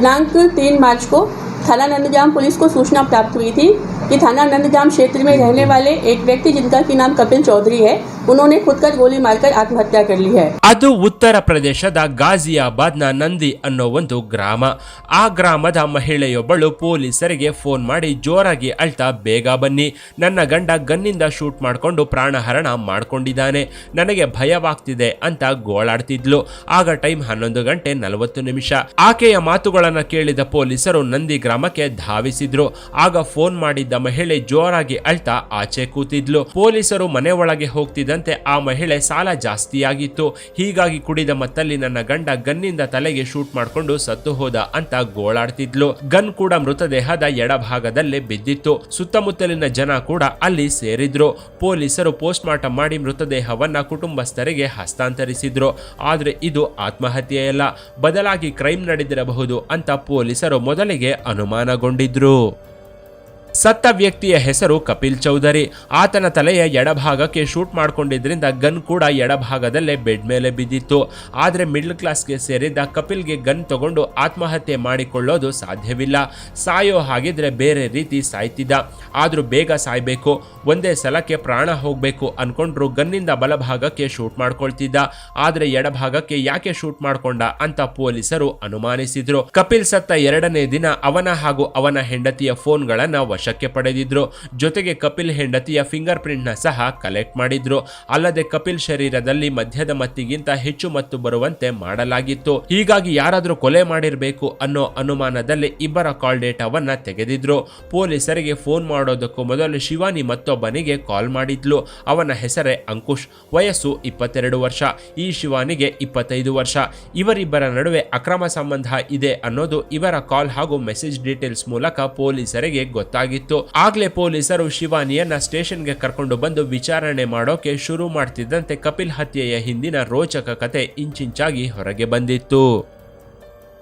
दिनांक तीन मार्च को थाना नंदजाम पुलिस को सूचना प्राप्त हुई थी कि थाना नंदजाम क्षेत्र में रहने वाले एक व्यक्ति जिनका की नाम कपिल चौधरी है उन्होंने खुद कर गोली मारकर आत्महत्या कर ली है ಅದು ಉತ್ತರ ಪ್ರದೇಶದ ಗಾಜಿಯಾಬಾದ್ನ ನಂದಿ ಅನ್ನೋ ಒಂದು ಗ್ರಾಮ ಆ ಗ್ರಾಮದ ಮಹಿಳೆಯೊಬ್ಬಳು ಪೊಲೀಸರಿಗೆ ಫೋನ್ ಮಾಡಿ ಜೋರಾಗಿ ಅಳ್ತಾ ಬೇಗ ಬನ್ನಿ ನನ್ನ ಗಂಡ ಗನ್ನಿಂದ ಶೂಟ್ ಮಾಡಿಕೊಂಡು ಪ್ರಾಣಹರಣ ಮಾಡ್ಕೊಂಡಿದ್ದಾನೆ ನನಗೆ ಭಯವಾಗ್ತಿದೆ ಅಂತ ಗೋಳಾಡ್ತಿದ್ಲು ಆಗ ಟೈಮ್ ಹನ್ನೊಂದು ಗಂಟೆ ನಲವತ್ತು ನಿಮಿಷ ಆಕೆಯ ಮಾತುಗಳನ್ನ ಕೇಳಿದ ಪೊಲೀಸರು ನಂದಿ ಗ್ರಾಮಕ್ಕೆ ಧಾವಿಸಿದ್ರು ಆಗ ಫೋನ್ ಮಾಡಿದ್ದ ಮಹಿಳೆ ಜೋರಾಗಿ ಅಳ್ತಾ ಆಚೆ ಕೂತಿದ್ಲು ಪೊಲೀಸರು ಮನೆ ಒಳಗೆ ಹೋಗ್ತಿದ್ದಂತೆ ಆ ಮಹಿಳೆ ಸಾಲ ಜಾಸ್ತಿಯಾಗಿತ್ತು. ಹೀಗಾಗಿ ಕುಡಿದ ಮತ್ತಲ್ಲಿ ನನ್ನ ಗಂಡ ಗನ್ನಿಂದ ತಲೆಗೆ ಶೂಟ್ ಮಾಡಿಕೊಂಡು ಸತ್ತು ಹೋದ ಅಂತ ಗೋಳಾಡ್ತಿದ್ಲು. ಗನ್ ಕೂಡ ಮೃತದೇಹದ ಎಡಭಾಗದಲ್ಲೇ ಬಿದ್ದಿತ್ತು. ಸುತ್ತಮುತ್ತಲಿನ ಜನ ಕೂಡ ಅಲ್ಲಿ ಸೇರಿದ್ರು. ಪೊಲೀಸರು ಪೋಸ್ಟ್ ಮಾರ್ಟಮ್ ಮಾಡಿ ಮೃತದೇಹವನ್ನ ಕುಟುಂಬಸ್ಥರಿಗೆ ಹಸ್ತಾಂತರಿಸಿದ್ರು. ಆದ್ರೆ ಇದು ಆತ್ಮಹತ್ಯೆಯಲ್ಲ. ಬದಲಾಗಿ ಕ್ರೈಮ್ ನಡೆದಿರಬಹುದು ಅಂತ ಪೊಲೀಸರು ಮೊದಲಿಗೆ ಅನುಮಾನಗೊಂಡಿದ್ರು. ಸತ್ತ ವ್ಯಕ್ತಿಯ ಹೆಸರು ಕಪಿಲ್ ಚೌಧರಿ. ಆತನ ತಲೆಯ ಎಡಭಾಗಕ್ಕೆ ಶೂಟ್ ಮಾಡಿಕೊಂಡಿದ್ದರಿಂದ ಗನ್ ಕೂಡ ಎಡಭಾಗದಲ್ಲೇ ಬೆಡ್ ಮೇಲೆ ಬಿದ್ದಿತ್ತು. ಆದರೆ ಮಿಡ್ಲ್ ಕ್ಲಾಸ್ಗೆ ಸೇರಿದ್ದ ಕಪಿಲ್ಗೆ ಗನ್ ತಗೊಂಡು ಆತ್ಮಹತ್ಯೆ ಮಾಡಿಕೊಳ್ಳೋದು ಸಾಧ್ಯವಿಲ್ಲ. ಸಾಯೋ ಹಾಗಿದ್ರೆ ಬೇರೆ ರೀತಿ ಸಾಯ್ತಿದ್ದ. ಆದರೂ ಬೇಗ ಸಾಯ್ಬೇಕು. ಒಂದೇ ಸಲಕ್ಕೆ ಪ್ರಾಣ ಹೋಗಬೇಕು ಅನ್ಕೊಂಡ್ರು ಗನ್ನಿಂದ ಬಲಭಾಗಕ್ಕೆ ಶೂಟ್ ಮಾಡ್ಕೊಳ್ತಿದ್ದ. ಆದರೆ ಎಡಭಾಗಕ್ಕೆ ಯಾಕೆ ಶೂಟ್ ಮಾಡ್ಕೊಂಡ ಅಂತ ಪೊಲೀಸರು ಅನುಮಾನಿಸಿದ್ರು. ಕಪಿಲ್ ಸತ್ತ ಎರಡನೇ ದಿನ ಅವನ ಹಾಗೂ ಅವನ ಹೆಂಡತಿಯ ಫೋನ್ಗಳನ್ನ ವಶಕ್ಕೆ ಪಡೆದಿದ್ರು. ಜೊತೆಗೆ ಕಪಿಲ್ ಹೆಂಡತಿಯ ಫಿಂಗರ್ ಪ್ರಿಂಟ್ನ ಸಹ ಕಲೆಕ್ಟ್ ಮಾಡಿದ್ರು. ಅಲ್ಲದೆ ಕಪಿಲ್ ಶರೀರದಲ್ಲಿ ಮಧ್ಯದ ಮತ್ತಿಗಿಂತ ಹೆಚ್ಚು ಮತ್ತು ಬರುವಂತೆ ಮಾಡಲಾಗಿತ್ತು. ಹೀಗಾಗಿ ಯಾರಾದರೂ ಕೊಲೆ ಮಾಡಿರಬೇಕು ಅನ್ನೋ ಅನುಮಾನದಲ್ಲಿ ಇಬ್ಬರ ಕಾಲ್ ಡೇಟಾವನ್ನ ತೆಗೆದಿದ್ರು. ಪೊಲೀಸರಿಗೆ ಫೋನ್ ಮಾಡೋದಕ್ಕೂ ಮೊದಲು ಶಿವಾನಿ ಮತ್ತೊಬ್ಬನಿಗೆ ಕಾಲ್ ಮಾಡಿದ್ಲು. ಅವನ ಹೆಸರೇ ಅಂಕುಶ್. ವಯಸ್ಸು ಇಪ್ಪತ್ತೆರಡು ವರ್ಷ. ಈ ಶಿವಾನಿಗೆ ಇಪ್ಪತ್ತೈದು ವರ್ಷ. ಇವರಿಬ್ಬರ ನಡುವೆ ಅಕ್ರಮ ಸಂಬಂಧ ಇದೆ ಅನ್ನೋದು ಇವರ ಕಾಲ್ ಹಾಗೂ ಮೆಸೇಜ್ ಡೀಟೇಲ್ಸ್ ಮೂಲಕ ಪೊಲೀಸರಿಗೆ ಗೊತ್ತಾಗಿತ್ತು ಆಗ್ಲೇ ಪೊಲೀಸರು ಶಿವಾನಿಯನ್ನ ಸ್ಟೇಷನ್ಗೆ ಕರ್ಕೊಂಡು ಬಂದು ವಿಚಾರಣೆ ಮಾಡೋಕೆ ಶುರು ಮಾಡ್ತಿದ್ದಂತೆ ಕಪಿಲ್ ಹತ್ಯೆಯ ಹಿಂದಿನ ರೋಚಕ ಕತೆ ಇಂಚಿಂಚಾಗಿ ಹೊರಗೆ ಬಂದಿತ್ತು.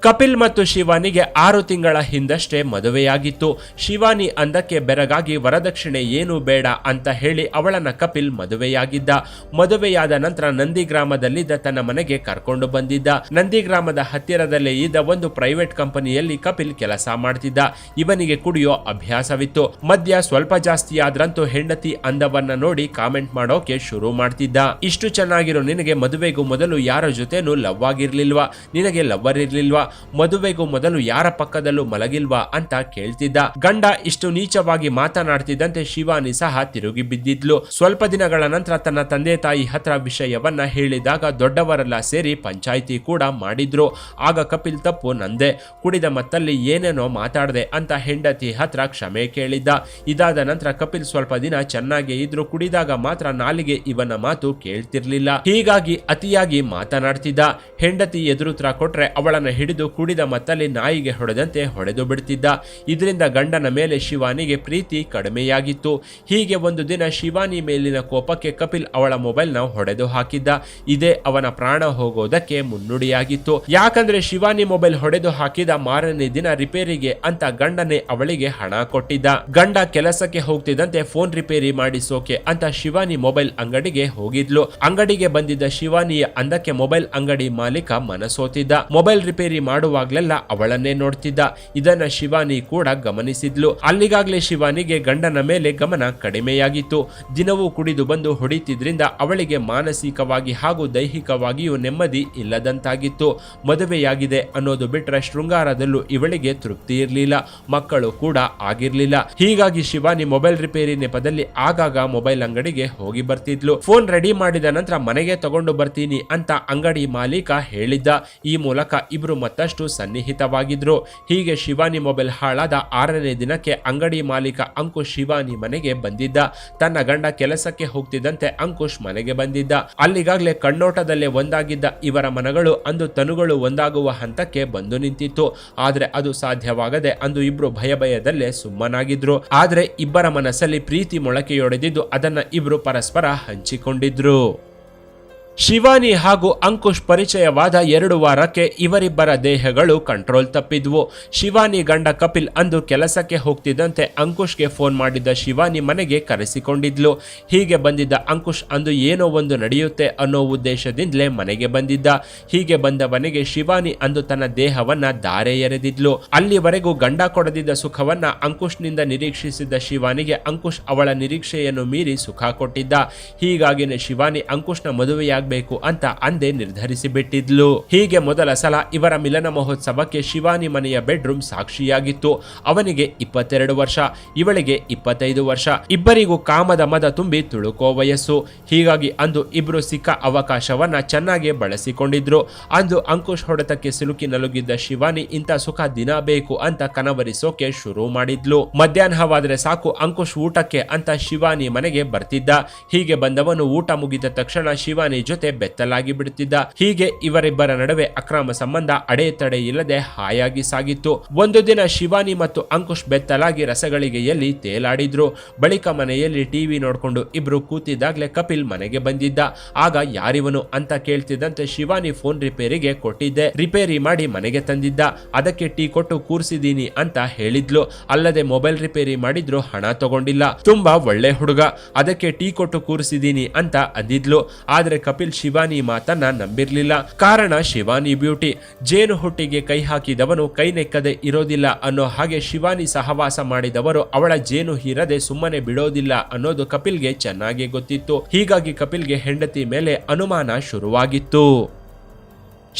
ಕಪಿಲ್ ಮತ್ತು ಶಿವಾನಿಗೆ ಆರು ತಿಂಗಳ ಹಿಂದಷ್ಟೇ ಮದುವೆಯಾಗಿತ್ತು. ಶಿವಾನಿ ಅಂದಕ್ಕೆ ಬೆರಗಾಗಿ ವರದಕ್ಷಿಣೆ ಏನು ಬೇಡ ಅಂತ ಹೇಳಿ ಅವಳನ್ನ ಕಪಿಲ್ ಮದುವೆಯಾಗಿದ್ದ. ಮದುವೆಯಾದ ನಂತರ ನಂದಿ ಗ್ರಾಮದಲ್ಲಿದ್ದ ತನ್ನ ಮನೆಗೆ ಕರ್ಕೊಂಡು ಬಂದಿದ್ದ. ನಂದಿ ಗ್ರಾಮದ ಹತ್ತಿರದಲ್ಲೇ ಇದ್ದ ಒಂದು ಪ್ರೈವೇಟ್ ಕಂಪನಿಯಲ್ಲಿ ಕಪಿಲ್ ಕೆಲಸ ಮಾಡ್ತಿದ್ದ. ಇವನಿಗೆ ಕುಡಿಯೋ ಅಭ್ಯಾಸವಿತ್ತು. ಮದ್ಯ ಸ್ವಲ್ಪ ಜಾಸ್ತಿ ಆದ್ರಂತೂ ಹೆಂಡತಿ ಅಂದವನ್ನ ನೋಡಿ ಕಾಮೆಂಟ್ ಮಾಡೋಕೆ ಶುರು ಮಾಡ್ತಿದ್ದ. ಇಷ್ಟು ಚೆನ್ನಾಗಿರೋ ನಿನಗೆ ಮದುವೆಗೂ ಮೊದಲು ಯಾರ ಜೊತೆನೂ ಲವ್ ಆಗಿರ್ಲಿಲ್ವಾ? ನಿನಗೆ ಲವ್ವರ್ ಇರ್ಲಿಲ್ವಾ? ಮದುವೆಗೂ ಮೊದಲು ಯಾರ ಪಕ್ಕದಲ್ಲೂ ಮಲಗಿಲ್ವಾ ಅಂತ ಕೇಳ್ತಿದ್ದ. ಗಂಡ ಇಷ್ಟು ನೀಚವಾಗಿ ಮಾತನಾಡ್ತಿದ್ದಂತೆ ಶಿವಾನಿ ಸಹ ತಿರುಗಿ ಬಿದ್ದಿದ್ಲು. ಸ್ವಲ್ಪ ದಿನಗಳ ನಂತರ ತನ್ನ ತಂದೆ ತಾಯಿ ಹತ್ರ ವಿಷಯವನ್ನ ಹೇಳಿದಾಗ ದೊಡ್ಡವರೆಲ್ಲ ಸೇರಿ ಪಂಚಾಯಿತಿ ಕೂಡ ಮಾಡಿದ್ರು. ಆಗ ಕಪಿಲ್ ತಪ್ಪು ನಂದೆ. ಕುಡಿದ ಮತ್ತಲ್ಲಿ ಏನೇನೋ ಮಾತಾಡದೆ ಅಂತ ಹೆಂಡತಿ ಹತ್ರ ಕ್ಷಮೆ ಕೇಳಿದ್ದ. ಇದಾದ ನಂತರ ಕಪಿಲ್ ಸ್ವಲ್ಪ ದಿನ ಚೆನ್ನಾಗಿ ಇದ್ರು. ಕುಡಿದಾಗ ಮಾತ್ರ ನಾಲಿಗೆ ಇವನ ಮಾತು ಕೇಳ್ತಿರ್ಲಿಲ್ಲ. ಹೀಗಾಗಿ ಅತಿಯಾಗಿ ಮಾತನಾಡ್ತಿದ್ದ. ಹೆಂಡತಿ ಎದುರುತ್ರ ಕೊಟ್ರೆ ಅವಳನ್ನ ಹಿಡಿದು ಕುಡಿದ ಮತ್ತಲ್ಲಿ ನಾಯಿಗೆ ಹೊಡೆದಂತೆ ಹೊಡೆದು ಬಿಡ್ತಿದ್ದ. ಇದರಿಂದ ಗಂಡನ ಮೇಲೆ ಶಿವಾನಿಗೆ ಪ್ರೀತಿ ಕಡಿಮೆಯಾಗಿತ್ತು. ಹೀಗೆ ಒಂದು ದಿನ ಶಿವಾನಿ ಮೇಲಿನ ಕೋಪಕ್ಕೆ ಕಪಿಲ್ ಅವಳ ಮೊಬೈಲ್ನ ಹೊಡೆದು ಹಾಕಿದ್ದ. ಇದೇ ಅವನ ಪ್ರಾಣ ಹೋಗೋದಕ್ಕೆ ಮುನ್ನುಡಿಯಾಗಿತ್ತು. ಯಾಕಂದ್ರೆ ಶಿವಾನಿ ಮೊಬೈಲ್ ಹೊಡೆದು ಹಾಕಿದ ಮಾರನೇ ದಿನ ರಿಪೇರಿಗೆ ಅಂತ ಗಂಡನೇ ಅವಳಿಗೆ ಹಣ ಕೊಟ್ಟಿದ್ದ. ಗಂಡ ಕೆಲಸಕ್ಕೆ ಹೋಗ್ತಿದ್ದಂತೆ ಫೋನ್ ರಿಪೇರಿ ಮಾಡಿಸೋಕೆ ಅಂತ ಶಿವಾನಿ ಮೊಬೈಲ್ ಅಂಗಡಿಗೆ ಹೋಗಿದ್ಲು. ಅಂಗಡಿಗೆ ಬಂದಿದ್ದ ಶಿವಾನಿಯ ಅಂದಕ್ಕೆ ಮೊಬೈಲ್ ಅಂಗಡಿ ಮಾಲೀಕ ಮನಸೋತಿದ್ದ. Mobile repair ಮಾಡುವಾಗ್ಲೆಲ್ಲ ಅವಳನ್ನೇ ನೋಡ್ತಿದ್ದ. ಇದನ್ನ ಶಿವಾನಿ ಕೂಡ ಗಮನಿಸಿದ್ಲು. ಅಲ್ಲಿಗಾಗ್ಲೇ ಶಿವಾನಿಗೆ ಗಂಡನ ಮೇಲೆ ಗಮನ ಕಡಿಮೆಯಾಗಿತ್ತು. ದಿನವೂ ಕುಡಿದು ಬಂದು ಹೊಡಿತಿದ್ರಿಂದ ಅವಳಿಗೆ ಮಾನಸಿಕವಾಗಿ ಹಾಗೂ ದೈಹಿಕವಾಗಿಯೂ ನೆಮ್ಮದಿ ಇಲ್ಲದಂತಾಗಿತ್ತು. ಮದುವೆಯಾಗಿದೆ ಅನ್ನೋದು ಬಿಟ್ಟರೆ ಶೃಂಗಾರದಲ್ಲೂ ಇವಳಿಗೆ ತೃಪ್ತಿ ಇರಲಿಲ್ಲ. ಮಕ್ಕಳು ಕೂಡ ಆಗಿರ್ಲಿಲ್ಲ. ಹೀಗಾಗಿ ಶಿವಾನಿ ಮೊಬೈಲ್ ರಿಪೇರಿ ನೆಪದಲ್ಲಿ ಆಗಾಗ ಮೊಬೈಲ್ ಅಂಗಡಿಗೆ ಹೋಗಿ ಬರ್ತಿದ್ಲು. ಫೋನ್ ರೆಡಿ ಮಾಡಿದ ನಂತರ ಮನೆಗೆ ತಗೊಂಡು ಬರ್ತೀನಿ ಅಂತ ಅಂಗಡಿ ಮಾಲೀಕ ಹೇಳಿದ್ದ. ಈ ಮೂಲಕ ಇಬ್ರು ಮತ್ತಷ್ಟು ಸನ್ನಿಹಿತವಾಗಿದ್ರು. ಹೀಗೆ ಶಿವಾನಿ ಮೊಬೈಲ್ ಹಾಳಾದ ಆರನೇ ದಿನಕ್ಕೆ ಅಂಗಡಿ ಮಾಲೀಕ ಅಂಕುಶ್ ಶಿವಾನಿ ಮನೆಗೆ ಬಂದಿದ್ದ. ತನ್ನ ಗಂಡ ಕೆಲಸಕ್ಕೆ ಹೋಗ್ತಿದ್ದಂತೆ ಅಂಕುಶ್ ಮನೆಗೆ ಬಂದಿದ್ದ. ಅಲ್ಲಿಗಾಗಲೇ ಕಣ್ಣೋಟದಲ್ಲೇ ಒಂದಾಗಿದ್ದ ಇವರ ಮನಗಳು ಅಂದು ತನುಗಳು ಒಂದಾಗುವ ಹಂತಕ್ಕೆ ಬಂದು ನಿಂತಿತ್ತು. ಆದ್ರೆ ಅದು ಸಾಧ್ಯವಾಗದೆ ಅಂದು ಇಬ್ರು ಭಯ ಭಯದಲ್ಲೇ ಸುಮ್ಮನಾಗಿದ್ರು. ಆದ್ರೆ ಇಬ್ಬರ ಮನಸ್ಸಲ್ಲಿ ಪ್ರೀತಿ ಮೊಳಕೆಯೊಡೆದಿದ್ದು ಅದನ್ನ ಇಬ್ರು ಪರಸ್ಪರ ಹಂಚಿಕೊಂಡಿದ್ರು. ಶಿವಾನಿ ಹಾಗೂ ಅಂಕುಶ್ ಪರಿಚಯವಾದ ಎರಡು ವಾರಕ್ಕೆ ಇವರಿಬ್ಬರ ದೇಹಗಳು ಕಂಟ್ರೋಲ್ ತಪ್ಪಿದ್ವು. ಶಿವಾನಿ ಗಂಡ ಕಪಿಲ್ ಅಂದು ಕೆಲಸಕ್ಕೆ ಹೋಗ್ತಿದ್ದಂತೆ ಅಂಕುಶ್ಗೆ ಫೋನ್ ಮಾಡಿದ್ದ ಶಿವಾನಿ ಮನೆಗೆ ಕರೆಸಿಕೊಂಡಿದ್ಲು. ಹೀಗೆ ಬಂದಿದ್ದ ಅಂಕುಶ್ ಅಂದು ಏನೋ ಒಂದು ನಡೆಯುತ್ತೆ ಅನ್ನೋ ಉದ್ದೇಶದಿಂದಲೇ ಮನೆಗೆ ಬಂದಿದ್ದ. ಹೀಗೆ ಬಂದವನಿಗೆ ಶಿವಾನಿ ಅಂದು ತನ್ನ ದೇಹವನ್ನ ದಾರೆ ಎರೆದಿದ್ಲು. ಅಲ್ಲಿವರೆಗೂ ಗಂಡ ಕೊಡದಿದ್ದ ಸುಖವನ್ನ ಅಂಕುಶ್ನಿಂದ ನಿರೀಕ್ಷಿಸಿದ್ದ ಶಿವಾನಿಗೆ ಅಂಕುಶ್ ಅವಳ ನಿರೀಕ್ಷೆಯನ್ನು ಮೀರಿ ಸುಖ ಕೊಟ್ಟಿದ್ದ. ಹೀಗಾಗಿನೇ ಶಿವಾನಿ ಅಂಕುಶ್ನ ಮದುವೆಯಾಗಬೇಕು ಅಂತ ಅಂದೇ ನಿರ್ಧರಿಸಿಬಿಟ್ಟಿದ್ಲು. ಹೀಗೆ ಮೊದಲ ಸಲ ಇವರ ಮಿಲನ ಮಹೋತ್ಸವಕ್ಕೆ ಶಿವಾನಿ ಮನೆಯ ಬೆಡ್ರೂಮ್ ಸಾಕ್ಷಿಯಾಗಿತ್ತು. ಅವನಿಗೆ ಇಪ್ಪತ್ತೆರಡು ವರ್ಷ, ಇವಳಿಗೆ ಇಪ್ಪತ್ತೈದು ವರ್ಷ. ಇಬ್ಬರಿಗೂ ಕಾಮದ ಮದ ತುಂಬಿ ತುಳುಕೋ ವಯಸ್ಸು. ಹೀಗಾಗಿ ಅಂದು ಇಬ್ರು ಸಿಕ್ಕ ಅವಕಾಶವನ್ನ ಚೆನ್ನಾಗಿ ಬಳಸಿಕೊಂಡಿದ್ರು. ಅಂದು ಅಂಕುಶ್ ಹೊಡೆತಕ್ಕೆ ಸಿಲುಕಿ ನಲುಗಿದ್ದ ಶಿವಾನಿ ಇಂಥ ಸುಖ ದಿನ ಬೇಕು ಅಂತ ಕನವರಿಸೋಕೆ ಶುರು ಮಾಡಿದ್ಲು. ಮಧ್ಯಾಹ್ನವಾದ್ರೆ ಸಾಕು ಅಂಕುಶ್ ಊಟಕ್ಕೆ ಅಂತ ಶಿವಾನಿ ಮನೆಗೆ ಬರ್ತಿದ್ದ. ಹೀಗೆ ಬಂದವನು ಊಟ ಮುಗಿದ ತಕ್ಷಣ ಶಿವಾನಿ ಜೊತೆ ಬೆತ್ತಲಾಗಿ ಬಿಡುತ್ತಿದ್ದ. ಹೀಗೆ ಇವರಿಬ್ಬರ ನಡುವೆ ಅಕ್ರಮ ಸಂಬಂಧ ಅಡೆತಡೆ ಇಲ್ಲದೆ ಹಾಯಾಗಿ ಸಾಗಿತ್ತು. ಒಂದು ದಿನ ಶಿವಾನಿ ಮತ್ತು ಅಂಕುಶ್ ಬೆತ್ತಲಾಗಿ ರಸಗಳಿಗೆಯಲ್ಲಿ ತೇಲಾಡಿದ್ರು. ಬಳಿಕ ಮನೆಯಲ್ಲಿ ಟಿವಿ ನೋಡ್ಕೊಂಡು ಇಬ್ರು ಕೂತಿದ್ದಾಗಲೇ ಕಪಿಲ್ ಮನೆಗೆ ಬಂದಿದ್ದ. ಆಗ ಯಾರಿವನು ಅಂತ ಕೇಳ್ತಿದ್ದಂತೆ ಶಿವಾನಿ ಫೋನ್ ರಿಪೇರಿಗೆ ಕೊಟ್ಟಿದ್ದೆ. ರಿಪೇರಿ ಮಾಡಿ ಮನೆಗೆ ತಂದಿದ್ದ. ಅದಕ್ಕೆ ಟೀ ಕೊಟ್ಟು ಕೂರ್ಸಿದೀನಿ ಅಂತ ಹೇಳಿದ್ಲು. ಅಲ್ಲದೆ ಮೊಬೈಲ್ ರಿಪೇರಿ ಮಾಡಿದ್ರು ಹಣ ತಗೊಂಡಿಲ್ಲ. ತುಂಬಾ ಒಳ್ಳೆ ಹುಡುಗ. ಅದಕ್ಕೆ ಟೀ ಕೊಟ್ಟು ಕೂರಿಸಿದೀನಿ ಅಂತ ಅಂದಿದ್ಲು. ಆದ್ರೆ ಕಪಿಲ್ ಶಿವಾನಿ ಮಾತನ್ನ ನಂಬಿರ್ಲಿಲ್ಲ. ಕಾರಣ ಶಿವಾನಿ ಬ್ಯೂಟಿ. ಜೇನು ಹುಟ್ಟಿಗೆ ಕೈ ಹಾಕಿದವನು ಕೈ ನೆಕ್ಕದೆ ಇರೋದಿಲ್ಲ ಅನ್ನೋ ಹಾಗೆ ಶಿವಾನಿ ಸಹವಾಸ ಮಾಡಿದವರು ಅವಳ ಜೇನು ಹೀರದೆ ಸುಮ್ಮನೆ ಬಿಡೋದಿಲ್ಲ ಅನ್ನೋದು ಕಪಿಲ್ಗೆ ಚೆನ್ನಾಗಿ ಗೊತ್ತಿತ್ತು. ಹೀಗಾಗಿ ಕಪಿಲ್ಗೆ ಹೆಂಡತಿ ಮೇಲೆ ಅನುಮಾನ ಶುರುವಾಗಿತ್ತು.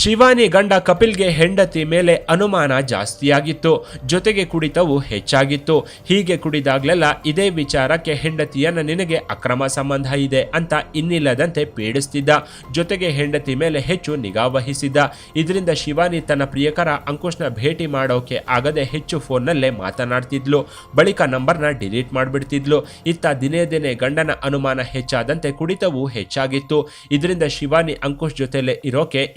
ಶಿವಾನಿ ಗಂಡ ಕಪಿಲ್ಗೆ ಹೆಂಡತಿ ಮೇಲೆ ಅನುಮಾನ ಜಾಸ್ತಿಯಾಗಿತ್ತು. ಜೊತೆಗೆ ಕುಡಿತವು ಹೆಚ್ಚಾಗಿತ್ತು. ಹೀಗೆ ಕುಡಿದಾಗ್ಲೆಲ್ಲ ಇದೇ ವಿಚಾರಕ್ಕೆ ಹೆಂಡತಿಯನ್ನ ನಿನಗೆ ಅಕ್ರಮ ಸಂಬಂಧ ಇದೆ ಅಂತ ಇನ್ನಿಲ್ಲದಂತೆ ಪೀಡಿಸ್ತಿದ್ದ. ಜೊತೆಗೆ ಹೆಂಡತಿ ಮೇಲೆ ಹೆಚ್ಚು ನಿಗಾ ವಹಿಸಿದ್ದ. ಇದರಿಂದ ಶಿವಾನಿ ತನ್ನ ಪ್ರಿಯಕರ ಅಂಕುಶ್ನ ಭೇಟಿ ಮಾಡೋಕೆ ಆಗದೆ ಹೆಚ್ಚು ಫೋನ್ನಲ್ಲೇ ಮಾತನಾಡ್ತಿದ್ಲು. ಬಳಿಕ ನಂಬರ್ನ ಡಿಲೀಟ್ ಮಾಡಿಬಿಡ್ತಿದ್ಲು. ಇತ್ತ ದಿನೇ ದಿನೇ ಗಂಡನ ಅನುಮಾನ ಹೆಚ್ಚಾದಂತೆ ಕುಡಿತವು ಹೆಚ್ಚಾಗಿತ್ತು. ಇದರಿಂದ ಶಿವಾನಿ ಅಂಕುಶ್ ಜೊತೆಲೆ ಇರೋಕೆ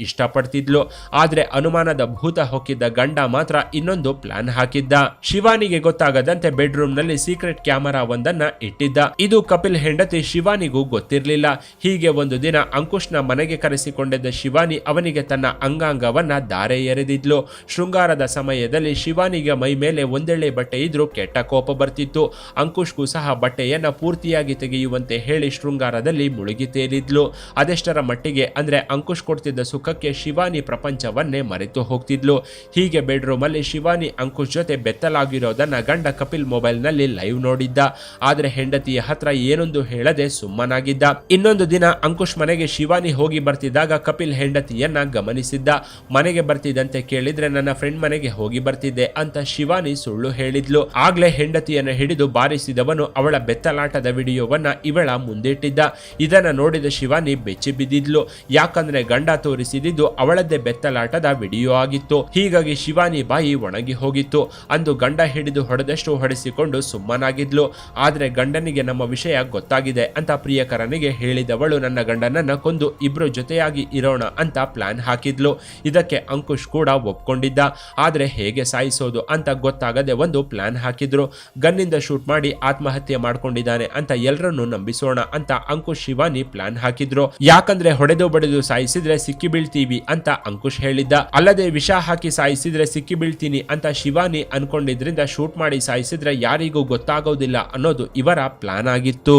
ಇಷ್ಟಪಡ್ತಿದ್ಲು ಆದ್ರೆ ಅನುಮಾನದ ಭೂತ ಹೊಕ್ಕಿದ್ದ ಗಂಡ ಮಾತ್ರ ಇನ್ನೊಂದು ಪ್ಲಾನ್ ಹಾಕಿದ್ದ. ಶಿವಾನಿಗೆ ಗೊತ್ತಾಗದಂತೆ ಬೆಡ್ರೂಮ್ನಲ್ಲಿ ಸೀಕ್ರೆಟ್ ಕ್ಯಾಮರಾ ಒಂದನ್ನ ಇಟ್ಟಿದ್ದ. ಇದು ಕಪಿಲ್ ಹೆಂಡತಿ ಶಿವಾನಿಗೂ ಗೊತ್ತಿರಲಿಲ್ಲ. ಹೀಗೆ ಒಂದು ದಿನ ಅಂಕುಶ್ನ ಮನೆಗೆ ಕರೆಸಿಕೊಂಡಿದ್ದ ಶಿವಾನಿ ಅವನಿಗೆ ತನ್ನ ಅಂಗಾಂಗವನ್ನ ದಾರೆ ಎರೆದಿದ್ಲು. ಶೃಂಗಾರದ ಸಮಯದಲ್ಲಿ ಶಿವಾನಿಗೆ ಮೈ ಮೇಲೆ ಒಂದೆಳೆ ಬಟ್ಟೆ ಇದ್ರೂ ಕೆಟ್ಟ ಕೋಪ ಬರ್ತಿತ್ತು. ಅಂಕುಶ್ಗೂ ಸಹ ಬಟ್ಟೆಯನ್ನ ಪೂರ್ತಿಯಾಗಿ ತೆಗೆಯುವಂತೆ ಹೇಳಿ ಶೃಂಗಾರದಲ್ಲಿ ಮುಳುಗಿ ತೇಲಿದ್ಲು. ಅದೆಷ್ಟರ ಮಟ್ಟಿಗೆ ಅಂದ್ರೆ ಅಂಕುಶ್ ಕೊಡ್ತಿದ್ದ ಸುಖಕ್ಕೆ ಶಿವಾನಿ ಪ್ರಪಂಚವನ್ನೇ ಮರೆತು ಹೋಗ್ತಿದ್ಲು. ಹೀಗೆ ಬೆಡ್ರೂಮ್ ಅಲ್ಲಿ ಶಿವಾನಿ ಅಂಕುಶ್ ಜೊತೆ ಬೆತ್ತಲಾಗಿರೋದನ್ನ ಗಂಡ ಕಪಿಲ್ ಮೊಬೈಲ್ನಲ್ಲಿ ಲೈವ್ ನೋಡಿದ್ದ. ಆದರೆ ಹೆಂಡತಿಯ ಹತ್ರ ಏನೊಂದು ಹೇಳದೆ ಸುಮ್ಮನಾಗಿದ್ದ. ಇನ್ನೊಂದು ದಿನ ಅಂಕುಶ್ ಮನೆಗೆ ಶಿವಾನಿ ಹೋಗಿ ಬರ್ತಿದ್ದಾಗ ಕಪಿಲ್ ಹೆಂಡತಿಯನ್ನ ಗಮನಿಸಿದ್ದ. ಮನೆಗೆ ಬರ್ತಿದ್ದಂತೆ ಕೇಳಿದ್ರೆ ನನ್ನ ಫ್ರೆಂಡ್ ಮನೆಗೆ ಹೋಗಿ ಬರ್ತಿದ್ದೆ ಅಂತ ಶಿವಾನಿ ಸುಳ್ಳು ಹೇಳಿದ್ಲು. ಆಗ್ಲೇ ಹೆಂಡತಿಯನ್ನ ಹಿಡಿದು ಬಾರಿಸಿದವನು ಅವಳ ಬೆತ್ತಲಾಟದ ವಿಡಿಯೋವನ್ನ ಇವಳ ಮುಂದಿಟ್ಟಿದ್ದ. ಇದನ್ನ ನೋಡಿದ ಶಿವಾನಿ ಬೆಚ್ಚಿ ಬಿದ್ದಿದ್ಲು ಯಾಕಂದ್ರೆ ಗಂಡ ತೋರಿಸಿದ್ದು ಅವಳದ್ದೇ ಬೆತ್ತಲಾಟದ ವಿಡಿಯೋ ಆಗಿತ್ತು. ಹೀಗಾಗಿ ಶಿವಾನಿ ಬಾಯಿ ಒಣಗಿ ಹೋಗಿತ್ತು. ಅಂದು ಗಂಡ ಹಿಡಿದು ಹೊಡೆದಷ್ಟು ಹೊಡೆಸಿಕೊಂಡು ಸುಮ್ಮನಾಗಿದ್ಲು. ಆದರೆ ಗಂಡನಿಗೆ ನಮ್ಮ ವಿಷಯ ಗೊತ್ತಾಗಿದೆ ಅಂತ ಪ್ರಿಯಕರನಿಗೆ ಹೇಳಿದವಳು, ನನ್ನ ಗಂಡನನ್ನ ಕೊಂದು ಇಬ್ರು ಜೊತೆಯಾಗಿ ಇರೋಣ ಅಂತ ಪ್ಲಾನ್ ಹಾಕಿದ್ಲು. ಇದಕ್ಕೆ ಅಂಕುಶ್ ಕೂಡ ಒಪ್ಕೊಂಡಿದ್ದ. ಆದರೆ ಹೇಗೆ ಸಾಯಿಸೋದು ಅಂತ ಗೊತ್ತಾಗದೆ ಒಂದು ಪ್ಲಾನ್ ಹಾಕಿದ್ರು. ಗನ್ನಿಂದ ಶೂಟ್ ಮಾಡಿ ಆತ್ಮಹತ್ಯೆ ಮಾಡ್ಕೊಂಡಿದ್ದಾನೆ ಅಂತ ಎಲ್ಲರನ್ನು ನಂಬಿಸೋಣ ಅಂತ ಅಂಕುಶ್ ಶಿವಾನಿ ಪ್ಲಾನ್ ಹಾಕಿದ್ರು. ಯಾಕಂದ್ರೆ ಹೊಡೆದು ಬಡಿದು ಸಾಯಿಸಿದ್ರೆ ಸಿಕ್ಕಿ ಬೀಳ್ತೀವಿ ಅಂತ ಅಂಕುಶ್ ಹೇಳಿದ್ದ. ಅಲ್ಲದೆ ವಿಷ ಹಾಕಿ ಸಾಯಿಸಿದ್ರೆ ಸಿಕ್ಕಿ ಬೀಳ್ತೀನಿ ಅಂತ ಶಿವಾನಿ ಅನ್ಕೊಂಡಿದ್ರಿಂದ ಶೂಟ್ ಮಾಡಿ ಸಾಯಿಸಿದ್ರೆ ಯಾರಿಗೂ ಗೊತ್ತಾಗೋದಿಲ್ಲ ಅನ್ನೋದು ಇವರ ಪ್ಲಾನ್ ಆಗಿತ್ತು.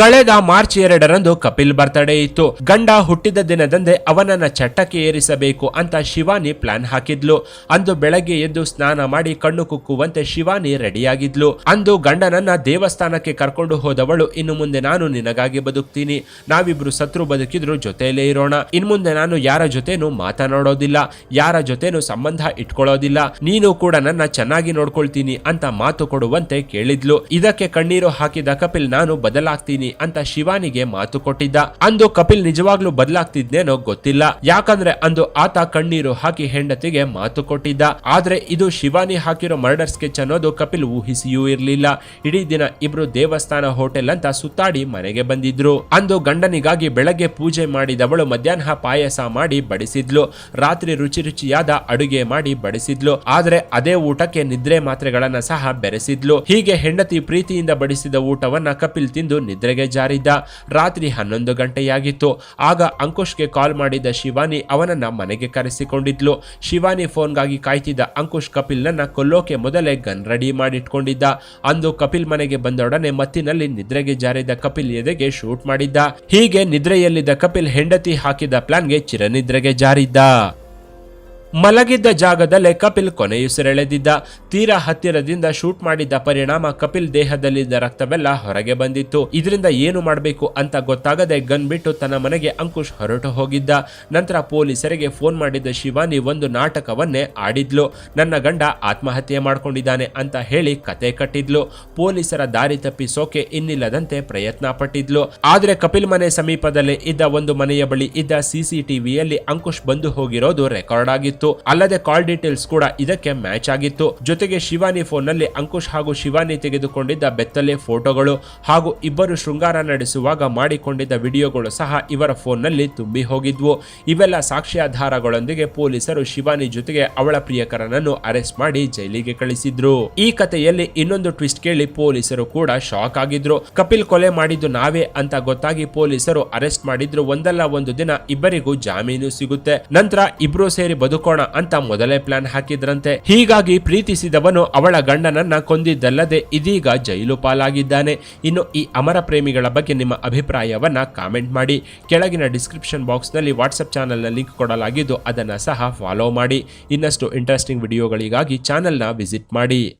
ಕಳೆದ ಮಾರ್ಚ್ ಎರಡರಂದು ಕಪಿಲ್ ಬರ್ತಡೇ ಇತ್ತು. ಗಂಡ ಹುಟ್ಟಿದ ದಿನದಂದೇ ಅವನನ್ನ ಚಟ್ಟಕ್ಕೆ ಏರಿಸಬೇಕು ಅಂತ ಶಿವಾನಿ ಪ್ಲಾನ್ ಹಾಕಿದ್ಲು. ಅಂದು ಬೆಳಗ್ಗೆ ಎದ್ದು ಸ್ನಾನ ಮಾಡಿ ಕಣ್ಣು ಕುಕ್ಕುವಂತೆ ಶಿವಾನಿ ರೆಡಿಯಾಗಿದ್ಲು. ಅಂದು ಗಂಡನನ್ನ ದೇವಸ್ಥಾನಕ್ಕೆ ಕರ್ಕೊಂಡು ಹೋದವಳು, ಇನ್ನು ಮುಂದೆ ನಾನು ನಿನಗಾಗಿ ಬದುಕ್ತೀನಿ. ನಾವಿಬ್ರು ಸತ್ರು ಬದುಕಿದ್ರು ಜೊತೆಯಲ್ಲೇ ಇರೋಣ. ಇನ್ ಮುಂದೆ ನಾನು ಯಾರ ಜೊತೆನೂ ಮಾತನಾಡೋದಿಲ್ಲ. ಯಾರ ಜೊತೆನೂ ಸಂಬಂಧ ಇಟ್ಕೊಳ್ಳೋದಿಲ್ಲ. ನೀನು ಕೂಡ ನನ್ನ ಚೆನ್ನಾಗಿ ನೋಡ್ಕೊಳ್ತೀನಿ ಅಂತ ಮಾತು ಕೊಡುವಂತೆ ಕೇಳಿದ್ಲು. ಇದಕ್ಕೆ ಕಣ್ಣೀರು ಹಾಕಿದ ಕಪಿಲ್, ನಾನು ಬದಲಾಗ್ತೀನಿ ಅಂತ ಶಿವಾನಿಗೆ ಮಾತು ಕೊಟ್ಟಿದ್ದ. ಅಂದು ಕಪಿಲ್ ನಿಜವಾಗ್ಲೂ ಬದಲಾಗ್ತಿದ್ನೇನೋ ಗೊತ್ತಿಲ್ಲ. ಯಾಕಂದ್ರೆ ಅಂದು ಆತ ಕಣ್ಣೀರು ಹಾಕಿ ಹೆಂಡತಿಗೆ ಮಾತು ಕೊಟ್ಟಿದ್ದ. ಆದ್ರೆ ಇದು ಶಿವಾನಿ ಹಾಕಿರೋ ಮರ್ಡರ್ ಸ್ಕೆಚ್ ಅನ್ನೋದು ಕಪಿಲ್ ಊಹಿಸಿಯೂ ಇರ್ಲಿಲ್ಲ. ಇಡೀ ದಿನ ಇಬ್ರು ದೇವಸ್ಥಾನ ಹೋಟೆಲ್ ಅಂತ ಸುತ್ತಾಡಿ ಮನೆಗೆ ಬಂದಿದ್ರು. ಅಂದು ಗಂಡನಿಗಾಗಿ ಬೆಳಗ್ಗೆ ಪೂಜೆ ಮಾಡಿದವಳು ಮಧ್ಯಾಹ್ನ ಪಾಯಸ ಮಾಡಿ ಬಡಿಸಿದ್ಲು. ರಾತ್ರಿ ರುಚಿ ರುಚಿಯಾದ ಅಡುಗೆ ಮಾಡಿ ಬಡಿಸಿದ್ಲು. ಆದ್ರೆ ಅದೇ ಊಟಕ್ಕೆ ನಿದ್ರೆ ಮಾತ್ರೆಗಳನ್ನ ಸಹ ಬೆರೆಸಿದ್ಲು. ಹೀಗೆ ಹೆಂಡತಿ ಪ್ರೀತಿಯಿಂದ ಬಡಿಸಿದ ಊಟವನ್ನ ಕಪಿಲ್ ತಿಂದು ನಿದ್ರೆ ನಿದ್ರೆಗೆ ಜಾರಿದ್ದ ರಾತ್ರಿ ಹನ್ನೊಂದು ಗಂಟೆಯಾಗಿತ್ತು. ಆಗ ಅಂಕುಶ್ಗೆ ಕಾಲ್ ಮಾಡಿದ್ದ ಶಿವಾನಿ ಅವನನ್ನ ಮನೆಗೆ ಕರೆಸಿಕೊಂಡಿದ್ಲು. ಶಿವಾನಿ ಫೋನ್ಗಾಗಿ ಕಾಯ್ತಿದ್ದ ಅಂಕುಶ್ ಕಪಿಲ್ನನ್ನ ಕೊಲ್ಲೋಕೆ ಮೊದಲೇ ಗನ್ ರೆಡಿ ಮಾಡಿಟ್ಕೊಂಡಿದ್ದ. ಅಂದು ಕಪಿಲ್ ಮನೆಗೆ ಬಂದೊಡನೆ ಮತ್ತಿನಲ್ಲಿ ನಿದ್ರೆಗೆ ಜಾರಿದ ಕಪಿಲ್ ಎದೆಗೆ ಶೂಟ್ ಮಾಡಿದ್ದ. ಹೀಗೆ ನಿದ್ರೆಯಲ್ಲಿದ್ದ ಕಪಿಲ್ ಹೆಂಡತಿ ಹಾಕಿದ ಪ್ಲಾನ್ಗೆ ಚಿರನಿದ್ರೆಗೆ ಜಾರಿದ್ದ. ಮಲಗಿದ್ದ ಜಾಗದಲ್ಲೇ ಕಪಿಲ್ ಕೊನೆಯುಸಿರೆಳೆದಿದ್ದ ತೀರಾ ಹತ್ತಿರದಿಂದ ಶೂಟ್ ಮಾಡಿದ್ದ ಪರಿಣಾಮ ಕಪಿಲ್ ದೇಹದಲ್ಲಿದ್ದ ರಕ್ತವೆಲ್ಲ ಹೊರಗೆ ಬಂದಿತ್ತು. ಇದರಿಂದ ಏನು ಮಾಡಬೇಕು ಅಂತ ಗೊತ್ತಾಗದೆ ಗನ್ ಬಿಟ್ಟು ತನ್ನ ಮನೆಗೆ ಅಂಕುಶ್ ಹೊರಟು ಹೋಗಿದ್ದ. ನಂತರ ಪೊಲೀಸರಿಗೆ ಫೋನ್ ಮಾಡಿದ್ದ ಶಿವಾನಿ ಒಂದು ನಾಟಕವನ್ನೇ ಆಡಿದ್ಲು. ನನ್ನ ಗಂಡ ಆತ್ಮಹತ್ಯೆ ಮಾಡ್ಕೊಂಡಿದ್ದಾನೆ ಅಂತ ಹೇಳಿ ಕತೆ ಕಟ್ಟಿದ್ಲು. ಪೊಲೀಸರ ದಾರಿ ತಪ್ಪಿಸೋಕೆ ಇನ್ನಿಲ್ಲದಂತೆ ಪ್ರಯತ್ನ ಪಟ್ಟಿದ್ಲು. ಆದ್ರೆ ಕಪಿಲ್ ಮನೆ ಸಮೀಪದಲ್ಲೇ ಇದ್ದ ಒಂದು ಮನೆಯ ಬಳಿ ಇದ್ದ ಸಿಸಿಟಿವಿಯಲ್ಲಿ ಅಂಕುಶ್ ಬಂದು ಹೋಗಿರೋದು ರೆಕಾರ್ಡ್ ಆಗಿತ್ತು. ಅಲ್ಲದೆ ಕಾಲ್ ಡೀಟೇಲ್ಸ್ ಕೂಡ ಇದಕ್ಕೆ ಮ್ಯಾಚ್ ಆಗಿತ್ತು. ಜೊತೆಗೆ ಶಿವಾನಿ ಫೋನ್ನಲ್ಲಿ ಅಂಕುಶ್ ಹಾಗೂ ಶಿವಾನಿ ತೆಗೆದುಕೊಂಡಿದ್ದ ಬೆತ್ತಲೆ ಫೋಟೋಗಳು ಹಾಗೂ ಇಬ್ಬರು ಶೃಂಗಾರ ನಡೆಸುವಾಗ ಮಾಡಿಕೊಂಡಿದ್ದ ವಿಡಿಯೋಗಳು ಸಹ ಇವರ ಫೋನ್ನಲ್ಲಿ ತುಂಬಿ ಹೋಗಿದ್ವು. ಇವೆಲ್ಲ ಸಾಕ್ಷ್ಯಾಧಾರಗಳೊಂದಿಗೆ ಪೊಲೀಸರು ಶಿವಾನಿ ಜೊತೆಗೆ ಅವಳ ಪ್ರಿಯಕರನನ್ನು ಅರೆಸ್ಟ್ ಮಾಡಿ ಜೈಲಿಗೆ ಕಳಿಸಿದ್ರು. ಈ ಕಥೆಯಲ್ಲಿ ಇನ್ನೊಂದು ಟ್ವಿಸ್ಟ್ ಕೇಳಿ ಪೊಲೀಸರು ಕೂಡ ಶಾಕ್ ಆಗಿದ್ರು. ಕಪಿಲ್ ಕೊಲೆ ಮಾಡಿದ್ದು ನಾವೇ ಅಂತ ಗೊತ್ತಾಗಿ ಪೊಲೀಸರು ಅರೆಸ್ಟ್ ಮಾಡಿದ್ರು. ಒಂದಲ್ಲ ಒಂದು ದಿನ ಇಬ್ಬರಿಗೂ ಜಾಮೀನು ಸಿಗುತ್ತೆ. ನಂತರ ಇಬ್ರು ಸೇರಿ ಬದುಕೋಣ ಅಂತ ಮೊದಲೇ ಪ್ಲಾನ್ ಹಾಕಿದ್ರಂತೆ. ಹೀಗಾಗಿ ಪ್ರೀತಿಸಿದವನು ಅವಳ ಗಂಡನನ್ನ ಕೊಂದಿದ್ದಲ್ಲದೆ ಇದೀಗ ಜೈಲು ಪಾಲಾಗಿದ್ದಾನೆ. ಇನ್ನು ಈ ಅಮರ ಪ್ರೇಮಿಗಳ ಬಗ್ಗೆ ನಿಮ್ಮ ಅಭಿಪ್ರಾಯವನ್ನ ಕಾಮೆಂಟ್ ಮಾಡಿ. ಕೆಳಗಿನ ಡಿಸ್ಕ್ರಿಪ್ಷನ್ ಬಾಕ್ಸ್ನಲ್ಲಿ ವಾಟ್ಸಪ್ ಚಾನೆಲ್ನ ಲಿಂಕ್ ಕೊಡಲಾಗಿದ್ದು ಅದನ್ನು ಸಹ ಫಾಲೋ ಮಾಡಿ. ಇನ್ನಷ್ಟು ಇಂಟ್ರೆಸ್ಟಿಂಗ್ ವಿಡಿಯೋಗಳಿಗಾಗಿ ಚಾನೆಲ್ನ ವಿಸಿಟ್ ಮಾಡಿ.